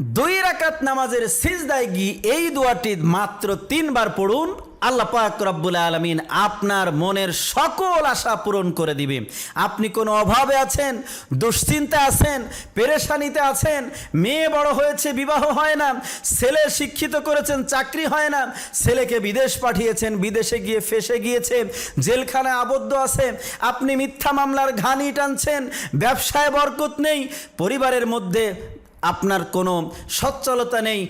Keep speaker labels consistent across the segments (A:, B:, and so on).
A: দুই রাকাত নামাজের সিজদায় গিয়ে এই দোয়াটি মাত্র তিনবার পড়ুন, আল্লাহ পাক রব্বুল আলমিন আপনার মনের সকল আশা পূরণ করে দিবে আপনি কোনো অভাবে আছেন দুশ্চিন্তা আছেন, পেরেশানিতে আছেন, মেয়ে বড় হয়েছে, বিবাহ হয় না, ছেলে শিক্ষিত করেছেন, চাকরি হয় না, ছেলেকে বিদেশ পাঠিয়েছেন, বিদেশে গিয়ে ফেসে গিয়েছে জেলখানায় আবদ্ধ আছে আপনি মিথ্যা মামলার ঘানি টানছেন, ব্যবসায় বরকত নেই, পরিবারের মধ্যে আপনার কোনো সচ্ছলতা নেই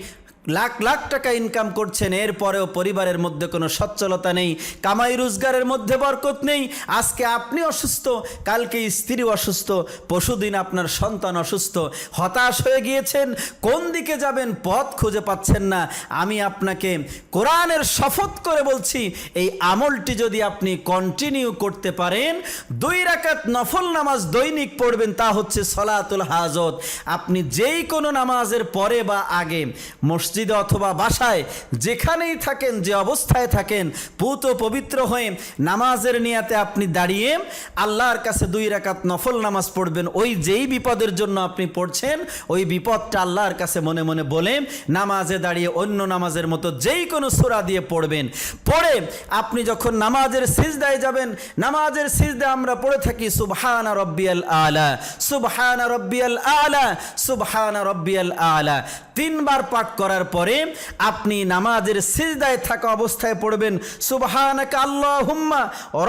A: লাখ লাখ টাকা ইনকাম করছেন, এরপরেও পরিবারের মধ্যে কোনো সচ্ছলতা নেই, কামাই রোজগারের মধ্যে বরকত নেই, আজকে আপনি অসুস্থ, কালকে স্ত্রী অসুস্থ পশুদিন আপনার সন্তান অসুস্থ, হতাশ হয়ে গিয়েছেন, কোন দিকে যাবেন, পথ খুঁজে পাচ্ছেন না, আমি আপনাকে কোরআনের শপথ করে বলছি, এই আমলটি যদি আপনি কন্টিনিউ করতে পারেন, দুই রাকাত নফল নামাজ দৈনিক পড়বেন, তা হচ্ছে সলাতুল হাজত, আপনি যেই কোনো নামাজের পরে বা আগে মসজিদে অথবা বাসায় যেখানেই থাকেন, যে অবস্থায় থাকেন, পুত পবিত্র হয়ে নামাজের নিয়াতে আপনি দাঁড়িয়ে আল্লাহর কাছে দুই রাকাত নফল নামাজ পড়বেন। ওই যেই বিপদের জন্য আপনি পড়ছেন, ওই বিপদটা আল্লাহর কাছে মনে মনে বলে নামাজে দাঁড়িয়ে অন্য নামাজের মতো যেই কোনো সুরা দিয়ে পড়বেন। পড়ে আপনি যখন নামাজের সিজদায় যাবেন, নামাজের সিজদায় আমরা পড়ে থাকি, সুবহানা রব্বিয়াল আলা, সুবহানা রব্বিয়াল আলা, সুবহানা রব্বিয়াল আলা। তিনবার পাঠ করার পরে আপনি নামাজের সিজদায় থাকা অবস্থায় পড়বেন। সুবহানাকা আল্লাহুম্মা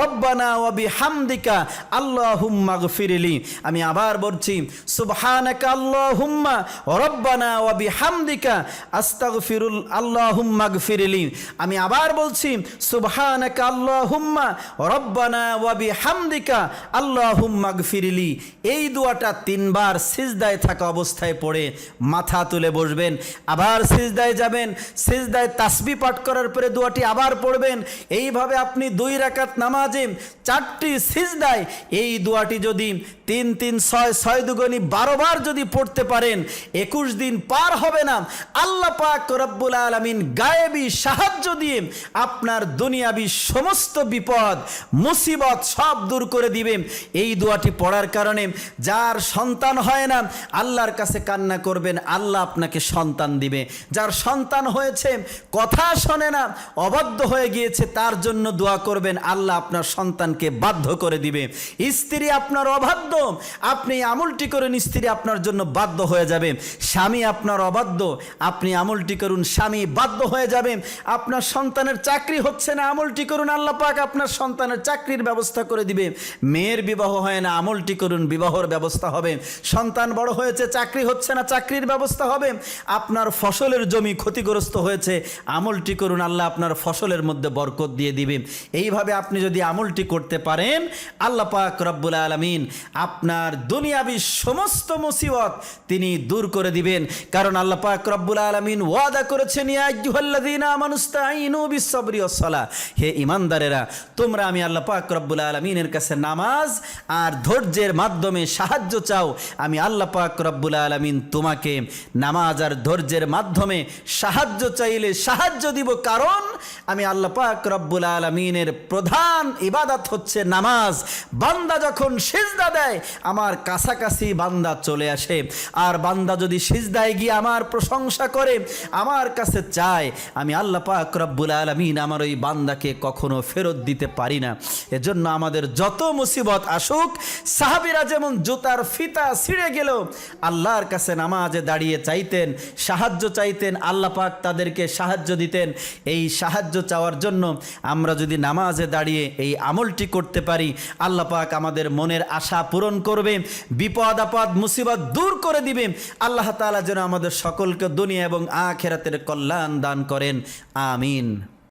A: রব্বানা ওয়া বিহামদিকা আল্লাহুম্মা গফিরলি। আমি আবার বলছি, সুবহানাকা আল্লাহুম্মা রব্বানা ওয়া বিহামদিকা আস্তাগফিরুল আল্লাহুম্মা গফিরলি। আমি আবার বলছি, সুবহানাকা আল্লাহুম্মা রব্বানা ওয়া বিহামদিকা আল্লাহুম্মা গফিরলি। এই দোয়াটা তিনবার সিজদায় থাকা অবস্থায় পড়ে মাথা তুলে বসবেন। আবার সিজদায় যাবেন, সিজদায় তাসবি পাঠ করার পরে দোয়াটি আবার পড়বেন। এইভাবে আপনি দুই রাকাত নামাজে চারটি সিজদায় এই দোয়াটি যদি তিন তিন, ছয় ছয় দুগুনি বারো বার যদি পড়তে পারেন, একুশ দিন পার হবে না। আল্লাহ পাক রব্বুল আলমিন গায়েবী সাহায্য দিয়ে আপনার দুনিয়াবি সমস্ত বিপদ, মুসিবত সব দূর করে দিবে এই দোয়াটি পড়ার কারণে যার সন্তান হয় না, আল্লাহর কাছে কান্না করবেন, আল্লাহ আপনাকে সন্তান দিবে। যার সন্তান হয়েছে, কথা শোনে না, অবাধ্য হয়ে গিয়েছে, তার জন্য দোয়া করবেন, আল্লাহ আপনার সন্তানকে বাধ্য করে দিবে। স্ত্রী আপনার অবাধ্য, আপনি আমলটি করেন, স্ত্রী আপনার জন্য বাধ্য হয়ে যাবে। স্বামী আপনার অবাধ্য, আপনি আমলটি করুন, স্বামী বাধ্য হয়ে যাবে। আপনার সন্তানের চাকরি হচ্ছে না, আমলটি করুন, আল্লাহ পাক আপনার সন্তানের চাকরির ব্যবস্থা করে দিবে। মেয়ের বিবাহ হয় না, আমলটি করুন, বিবাহর ব্যবস্থা হবে। সন্তান বড় হয়েছে, চাকরি হচ্ছে না, চাকরির ব্যবস্থা হবে। আপনার ফসলের জমি ক্ষতিগ্রস্ত হয়েছে, আমলটি করুন, আল্লাহ আপনার ফসলের মধ্যে বরকত দিয়ে দিবে। এইভাবে আপনি যদি আমলটি করতে পারেন, আল্লাহ পাক রব্বুল আলমিন আপনার দুনিয়াবি সমস্ত মুসিবত তিনি দূর করে দিবেন। কারণ আল্লাহ পাক রব্বুল আলমিন ওয়াদা করেছেন হে ইমানদারেরা তোমরা আমি আল্লাহ পাক রব্বুল আলমিনের কাছে নামাজ আর ধৈর্যের মাধ্যমে সাহায্য চাও। আমি আল্লাহ পাক রব্বুল আলমিন তোমাকে নামাজ আর ধৈর্যের মাধ্যমে সাহায্য চাইলে সাহায্য দিব। কারণ আমি আল্লাহ পাক রব্বুল আলমিনের প্রধান ইবাদত হচ্ছে নামাজ। বান্দা যখন সিজদা দেয়, আমার কাছাকাছি বান্দা চলে আসে। আর বান্দা যদি সিজদায় গিয়ে আমার প্রশংসা করে, আমার কাছে চায়, আমি আল্লাহ পাক রব্বুল আলমিন আমার ওই বান্দাকে কখনো ফেরত দিতে পারি না। এজন্য আমাদের যত মুসিবত আসুক, সাহাবিরা যেমন জুতার ফিতা ছিঁড়ে গেল, আল্লাহর কাছে নামাজে দাঁড়িয়ে চাইতেন, সাহায্য চাইতেন আল্লাহ পাক তাদেরকে সাহায্য দিতেন। এই সাহায্য চাওয়ার জন্য আমরা যদি নামাজে দাঁড়িয়ে এই আমলটি করতে পারি, আল্লাহ পাক আমাদের মনের আশা পূরণ করবে, বিপদ আপদ, মুসিবত দূর করে দিবে। আল্লাহ তালা যেন আমাদের সকলকে দুনিয়া এবং আখেরাতের কল্যাণ দান করেন। আমিন।